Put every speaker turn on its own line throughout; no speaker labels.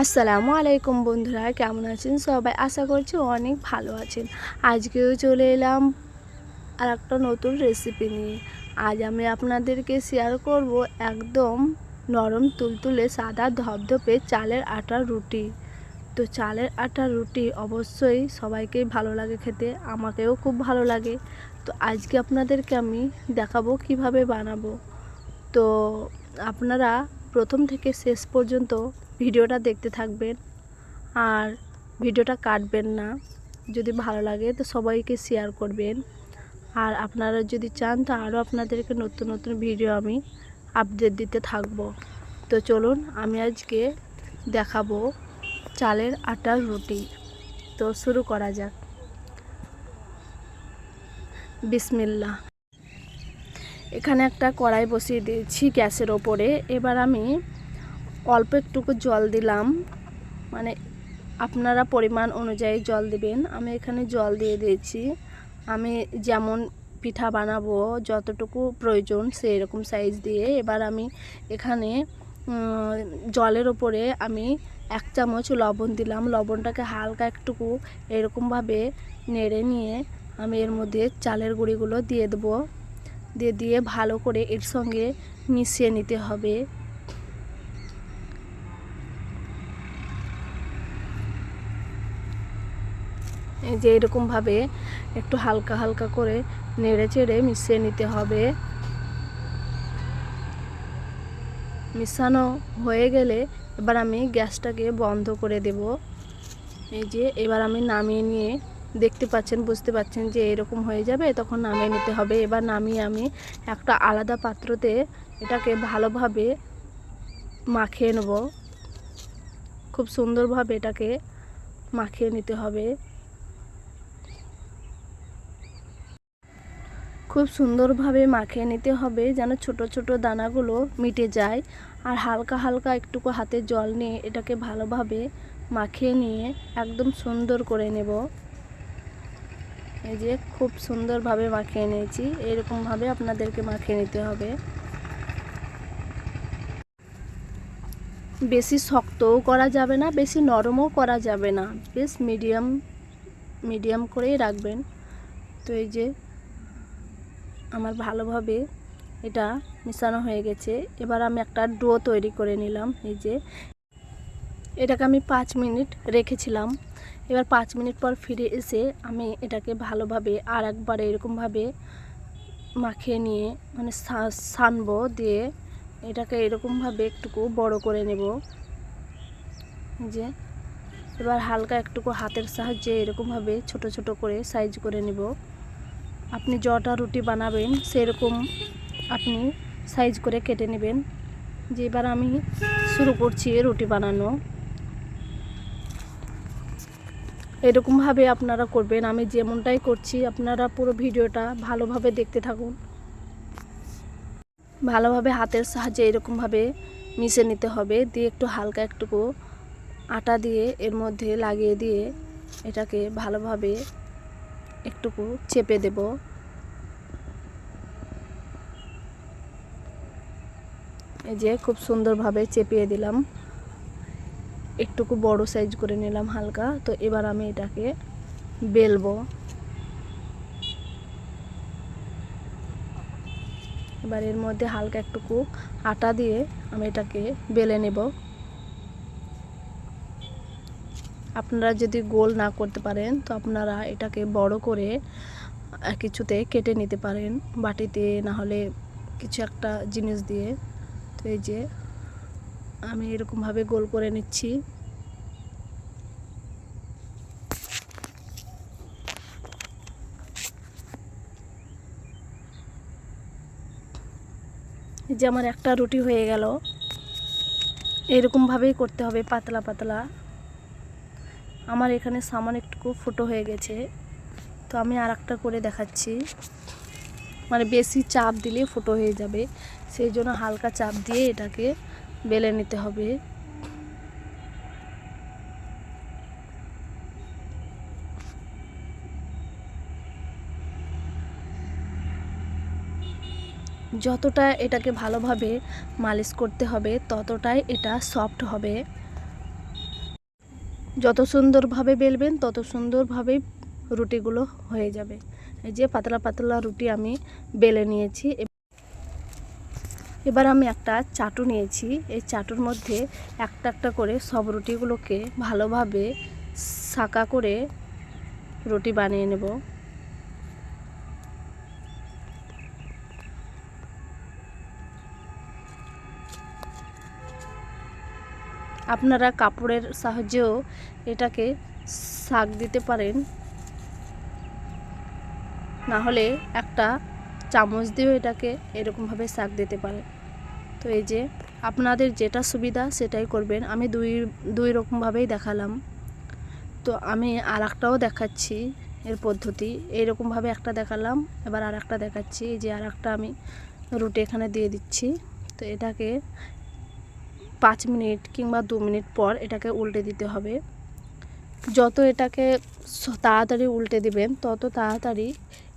আসসালামু আলাইকুম বন্ধুরা, কেমন আছেন সবাই? আশা করছি অনেক ভালো আছেন। আজকেও চলে এলাম আর একটা নতুন রেসিপি নিয়ে। আজ আমি আপনাদেরকে শেয়ার করব একদম নরম তুলতুলে সাদা ধপধপে চালের আটার রুটি। তো চালের আটার রুটি অবশ্যই সবাইকেই ভালো লাগে খেতে, আমাকেও খুব ভালো লাগে। তো আজকে আপনাদেরকে আমি দেখাবো কীভাবে বানাবো। তো আপনারা প্রথম থেকে শেষ পর্যন্ত ভিডিওটা দেখতে থাকবেন। আর ভিডিওটা কাটবেন না। যদি ভালো লাগে তো সবাইকে শেয়ার করবেন। আর আপনারা যদি চান তো আরও আপনাদেরকে নতুন নতুন ভিডিও আমি আপডেট দিতে থাকব। তো চলুন আমি আজকে দেখাবো চালের আটার রুটি। তো শুরু করা যাক। বিসমিল্লা এখানে একটা কড়াই বসিয়ে দিয়েছি গ্যাসের ওপরে। এবার আমি অল্প একটুকু জল দিলাম। মানে আপনারা পরিমাণ অনুযায়ী জল দিবেন। আমি এখানে জল দিয়ে দিয়েছি। আমি যেমন পিঠা বানাবো, যতটুকু প্রয়োজন সেই রকম সাইজ দিয়ে। এবার আমি এখানে জলের ওপরে আমি এক চামচ লবণ দিলাম। লবণটাকে হালকা একটুকু এরকমভাবে নেড়ে নিয়ে আমি এর মধ্যে চালের গুঁড়িগুলো দিয়ে দেবো। দিয়ে দিয়ে ভালো করে এর সঙ্গে মিশিয়ে নিতে হবে। যে এরকমভাবে একটু হালকা হালকা করে নেড়ে চেড়ে মিশিয়ে নিতে হবে। মিশানো হয়ে গেলে এবার আমি গ্যাসটাকে বন্ধ করে দেব। এই যে এবার আমি নামিয়ে নিয়ে দেখতে পাচ্ছেন, বুঝতে পাচ্ছেন যে এরকম হয়ে যাবে, তখন নামিয়ে নিতে হবে। এবার নামিয়ে আমি একটা আলাদা পাত্রতে এটাকে ভালোভাবে মাখিয়ে নেব। খুব সুন্দরভাবে এটাকে মাখিয়ে নিতে হবে। খুব সুন্দরভাবে মাখিয়ে নিতে হবে যেন ছোট ছোট দানাগুলো মিটে যায়। আর হালকা হালকা একটুকু হাতে জল নিয়ে এটাকে ভালোভাবে মাখিয়ে নিয়ে একদম সুন্দর করে নেব। এই যে খুব সুন্দরভাবে মাখিয়ে নিয়েছি। এরকমভাবে আপনাদেরকে মাখিয়ে নিতে হবে। বেশি শক্তও করা যাবে না, বেশি নরমও করা যাবে না। বেশ মিডিয়াম মিডিয়াম করেই রাখবেন। তো এই যে আমার ভালোভাবে এটা মিশানো হয়ে গেছে। এবার আমি একটা ডো তৈরি করে নিলাম, এই যে। এটাকে আমি পাঁচ মিনিট রেখেছিলাম। এবার পাঁচ মিনিট পর ফিরে এসে আমি এটাকে ভালোভাবে আর একবার এরকমভাবে মাখিয়ে নিয়ে মানে সানবো দিয়ে এটাকে এরকমভাবে একটুকু বড় করে নেব। যে। এবার হালকা একটুকু হাতের সাহায্যে এরকমভাবে ছোট ছোট করে সাইজ করে নেব। আপনি জটা রুটি বানাবেন, সেরকম আপনি সাইজ করে কেটে নেবেন। যে এবার আমি শুরু করছি রুটি বানানো। এরকমভাবে আপনারা করবেন। আমি যেমনটাই করছি, আপনারা পুরো ভিডিওটা ভালোভাবে দেখতে থাকুন। ভালোভাবে হাতের সাহায্যে এরকমভাবে মিশে নিতে হবে। দিয়ে একটু হালকা একটুকু আটা দিয়ে এর মধ্যে লাগিয়ে দিয়ে এটাকে ভালোভাবে একটুকু চেপে দেব। এই যে খুব সুন্দরভাবে চেপিয়ে দিলাম। একটুকু বড় সাইজ করে নিলাম হালকা। তো এবার আমি এটাকে বেলবো। এবার এর মধ্যে হালকা একটুকু আটা দিয়ে আমি এটাকে বেলে নেব। আপনারা যদি গোল না করতে পারেন, তো আপনারা এটাকে বড় করে কিছুতে কেটে নিতে পারেন বাটিতে, না হলে কিছু একটা জিনিস দিয়ে। তো এই যে, আমি এরকমভাবে গোল করে নিচ্ছি। যে আমার একটা রুটি হয়ে গেল। এরকমভাবেই করতে হবে, পাতলা পাতলা। আমার এখানে সামান একটু ফুটো হয়ে গেছে। তো আমি আর একটা করে দেখাচ্ছি। মানে বেশি চাপ দিলে ফুটো হয়ে যাবে। সেই জন্য হালকা চাপ দিয়ে এটাকে বেলে নিতে হবে। যতটা এটাকে ভালোভাবে মালিশ করতে হবে, ততটাই এটা সফট হবে। যত সুন্দরভাবে বেলবেন, তত সুন্দরভাবেই রুটিগুলো হয়ে যাবে। এই যে পাতলা পাতলা রুটি আমি বেলে নিয়েছি। এবার আমি একটা চাটু নিয়েছি। এই চাটুর মধ্যে একটা একটা করে সব রুটিগুলোকে ভালোভাবে সাকা করে রুটি বানিয়ে নেব। আপনারা কাপড়ের সাহায্যেও এটাকে শাক দিতে পারেন। না হলে একটা চামচ দিয়েও এটাকে এরকমভাবে শাক দিতে পারেন তো এই যে আপনাদের যেটা সুবিধা সেটাই করবেন। আমি দুই দুই রকমভাবেই দেখালাম। তো আমি আর একটাও দেখাচ্ছি এর পদ্ধতি। এইরকমভাবে একটা দেখালাম, এবার আর একটা দেখাচ্ছি। এই যে আর একটা আমি রুটি এখানে দিয়ে দিচ্ছি। তো এটাকে পাঁচ মিনিট কিংবা দু মিনিট পর এটাকে উল্টে দিতে হবে। যত এটাকে তাড়াতাড়ি উল্টে দিবেন, তত তাড়াতাড়ি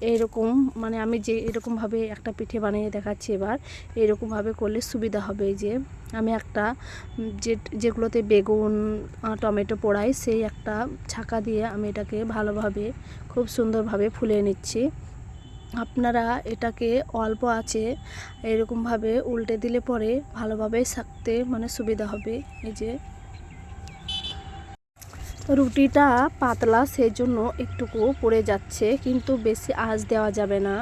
এইরকম মানে আমি যে এরকমভাবে একটা পিঠে বানিয়ে দেখাচ্ছি এবার, এরকমভাবে করলে সুবিধা হবে যে আমি একটা যে, যেগুলোতে বেগুন টমেটো পোড়াই সেই একটা ছাকা দিয়ে আমি এটাকে ভালোভাবে, খুব সুন্দরভাবে ফুলিয়ে নিচ্ছি। আপনারা এটাকে অল্প আছে এরকমভাবে উল্টে দিলে পরে ভালোভাবে থাকতে মানে সুবিধা হবে। এই যে রুটিটা পাতলা সেই জন্য একটুকু পড়ে যাচ্ছে, কিন্তু বেশি আঁচ দেওয়া যাবে না।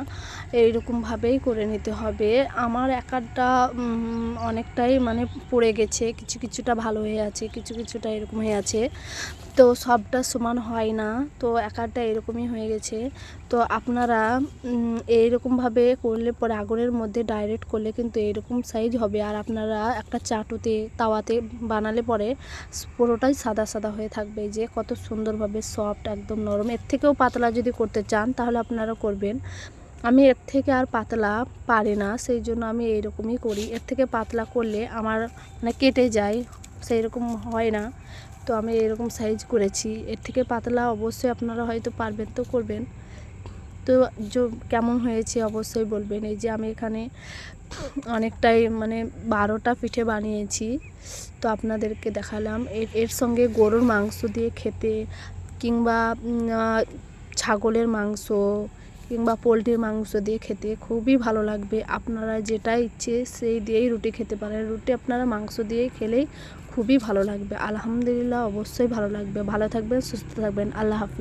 এইরকমভাবেই করে নিতে হবে। আমার একারটা অনেকটাই মানে পড়ে গেছে, কিছু কিছুটা ভালো হয়ে আছে, কিছু কিছুটা এরকম হয়ে আছে। তো সবটা সমান হয় না, তো একারটা এরকমই হয়ে গেছে। তো আপনারা এইরকমভাবে করলে পরে আগুনের মধ্যে ডাইরেক্ট করলে কিন্তু এরকম সাইজ হবে। আর আপনারা একটা চাটুতে, তাওয়াতে বানালে পরে পুরোটাই সাদা সাদা হয়ে থাকবে। যে কত সুন্দরভাবে সফট একদম নরম। এর থেকেও পাতলা যদি করতে চান, তাহলে আপনারা করবেন। আমি এর থেকে আর পাতলা পারি না, সেই জন্য আমি এইরকমই করি। এর থেকে পাতলা করলে আমার মানে কেটে যায় সেই রকম হয় না। তো আমি এরকম সাইজ করেছি। এর থেকে পাতলা অবশ্যই আপনারা হয়তো পারবেন তো করবেন। তো কেমন হয়েছে অবশ্যই বলবেন। এই যে আমি এখানে অনেকটাই মানে বারোটা পিঠে বানিয়েছি, তো আপনাদেরকে দেখালাম। এর এর সঙ্গে গরুর মাংস দিয়ে খেতে কিংবা ছাগলের মাংস কিংবা পোলট্রির মাংস দিয়ে খেতে খুবই ভালো লাগবে। আপনারা যেটা ইচ্ছে সেই দিয়েই রুটি খেতে পারেন। রুটি আপনারা মাংস দিয়েই খেলেই খুবই ভালো লাগবে। আলহামদুলিল্লাহ অবশ্যই ভালো লাগবে। ভালো থাকবেন, সুস্থ থাকবেন। আল্লাহ হাফিজ।